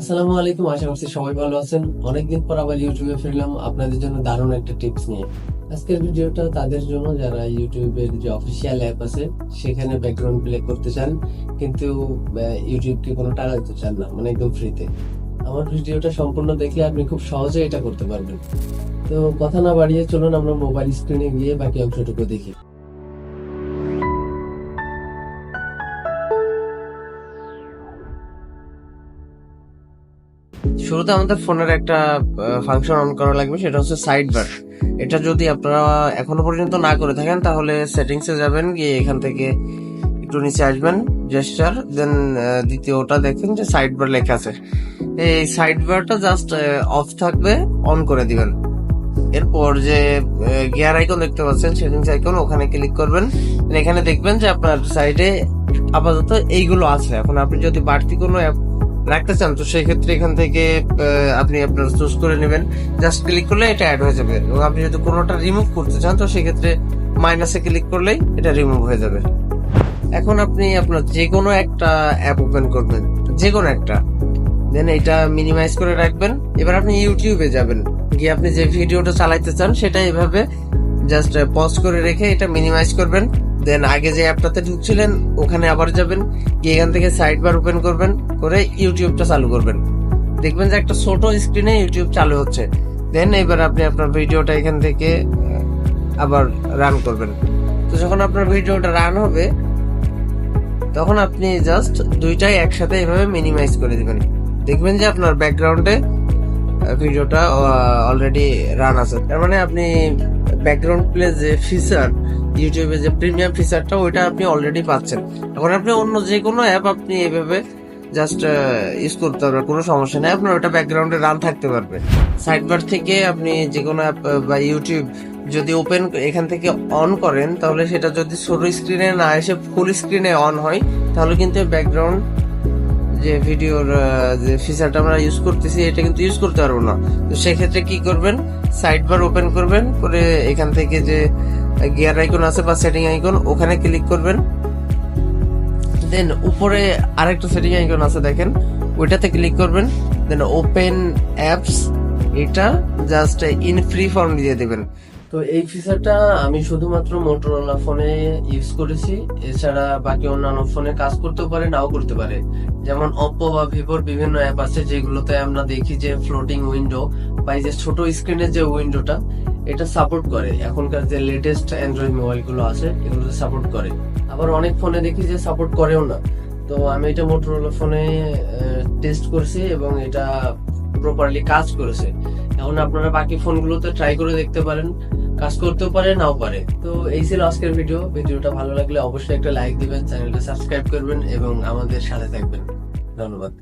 আসসালামু আলাইকুম, আশা করছি সবাই ভালো আছেন। অনেকদিন পর আবার ইউটিউবে ফিরলাম আপনাদের জন্য দারুণ একটা টিপস নিয়ে। আজকের ভিডিওটা তাদের জন্য, যারা ইউটিউবের যে অফিসিয়াল অ্যাপ আছে, সেখানে ব্যাকগ্রাউন্ড প্লে করতে চান, কিন্তু ইউটিউবকে কোনো টাকা দিতে চান না মানে একদম ফ্রিতে আমার ভিডিওটা সম্পূর্ণ দেখলে আপনি খুব সহজে এটা করতে পারবেন। তো কথা না বাড়িয়ে চলুন আমরা মোবাইল স্ক্রিনে গিয়ে বাকি অংশটুকু দেখি। শুরুতে আমাদের ফোনের একটা ফাংশন অন করা লাগবে, সেটা হচ্ছে সাইড বার এটা যদি আপনারা এখনও পর্যন্ত না করে থাকেন, তাহলে সেটিংসে যাবেন, গিয়ে এখান থেকে একটু নিচে আসবেন জেস্টার দেন দ্বিতীয়টা দেখেন যে সাইড বার লেখা আছে। এই সাইড বারটা জাস্ট অফ থাকবে অন করে দিবেন। এরপর যে গিয়ার আইকন দেখতে পাচ্ছেন সেটিংস আইকন ওখানে ক্লিক করবেন। এখানে দেখবেন যে আপনার সাইডে আপাতত এইগুলো আছে। এখন আপনি যদি বাড়তি কোনো অ্যাপ রাখতে চান, তো সেই ক্ষেত্রে এখান থেকে আপনি আপনার চুজ করে নেবেন। জাস্ট ক্লিক করলে এটা অ্যাড হয়ে যাবে। এবং আপনি যদি কোনোটা রিমুভ করতে চান, তো সেক্ষেত্রে মাইনাসে ক্লিক করলেই এটা রিমুভ হয়ে যাবে। এখন আপনি আপনার যে কোনো একটা অ্যাপ ওপেন করবেন। যে কোনো একটা। দেন এটা মিনিমাইজ করে রাখবেন। এবার আপনি ইউটিউবে যাবেন। গিয়ে আপনি যে ভিডিওটা চালাইতে চান, সেটা এভাবে জাস্ট পজ করে রেখে এটা মিনিমাইজ করবেন। দেন আগে যে অ্যাপটাতে ঢুকছিলেন, ওখানে আবার যাবেন, গিয়ে এখান থেকে সাইড বার ওপেন করবেন, করে ইউটিউবটা চালু করবেন। দেখবেন যে একটা ছোট স্ক্রিনে ইউটিউব চালু হচ্ছে। দেন এবার আপনি আপনার ভিডিওটা এখান থেকে আবার রান করবেন। তো যখন আপনার ভিডিওটা রান হবে, তখন আপনি জাস্ট দুইটাই একসাথে এভাবে মিনিমাইজ করে দিবেন। দেখবেন যে আপনার ব্যাকগ্রাউন্ডে ভিডিওটা অলরেডি রান আছে। তার মানে আপনি ব্যাকগ্রাউন্ড প্লে যে ফিচার ইউটিউবে যে প্রিমিয়াম ফিচারটা ওইটা আপনি অলরেডি পাচ্ছেন। এখন আপনি অন্য যে কোনো অ্যাপ আপনি এভাবে জাস্ট ইউজ করতে পারবেন, কোনো সমস্যা নেই। আপনার ওটা ব্যাকগ্রাউন্ডে রান থাকতে পারবে। সাইডবার থেকে আপনি যে কোনো অ্যাপ বা ইউটিউব যদি ওপেন এখান থেকে অন করেন, তাহলে সেটা যদি ছোট স্ক্রিনে না এসে ফুল স্ক্রিনে অন হয়, তাহলে কিন্তু ব্যাকগ্রাউন্ড যে ভিডিওর যে ফিচারটা আমরা ইউজ করতেছি, এটা কিন্তু ইউজ করতে পারব না। তো সেক্ষেত্রে কি করবেন? সাইড বার ওপেন করবেন, করে এখান থেকে যে গিয়ার আইকন আছে বা সেটিং আইকন ওখানে ক্লিক করবেন। দেন উপরে আরেকটা সেটিং আইকন আছে দেখেন, ওইটাতে ক্লিক করবেন। দেন ওপেন অ্যাপস এটা জাস্ট ইন ফ্রি ফর্ম দিয়ে দেবেন। তো এই ফিচারটা আমি শুধুমাত্র মোটরোলা ফোনে ইউজ করেছি। এছাড়া বাকি অন্যান্য ফোনে কাজ করতেও পারে, নাও করতে পারে। যেমন অপো বা ভিভোর বিভিন্ন অ্যাপ আছে, যেগুলোতে আমরা দেখি যে ফ্লোটিং উইন্ডো বা এই যে ছোট স্ক্রিনের যে উইন্ডোটা এটা সাপোর্ট করে। এখনকার যে লেটেস্ট অ্যান্ড্রয়েড মোবাইলগুলো আছে, এগুলোতে সাপোর্ট করে। আবার অনেক ফোনে দেখি যে সাপোর্ট করেও না। তো আমি এটা মোটরোলা ফোনে টেস্ট করছি এবং এটা প্রপারলি কাজ করেছে। এখন আপনারা বাকি ফোনগুলোতে ট্রাই করে দেখতে পারেন। কাজ করতেও পারে, নাও পারে। তো এই ছিল আজকের ভিডিও ভিডিওটা ভালো লাগলে অবশ্যই একটা লাইক দিবেন, চ্যানেলটা সাবস্ক্রাইব করবেন এবং আমাদের সাথে থাকবেন। ধন্যবাদ।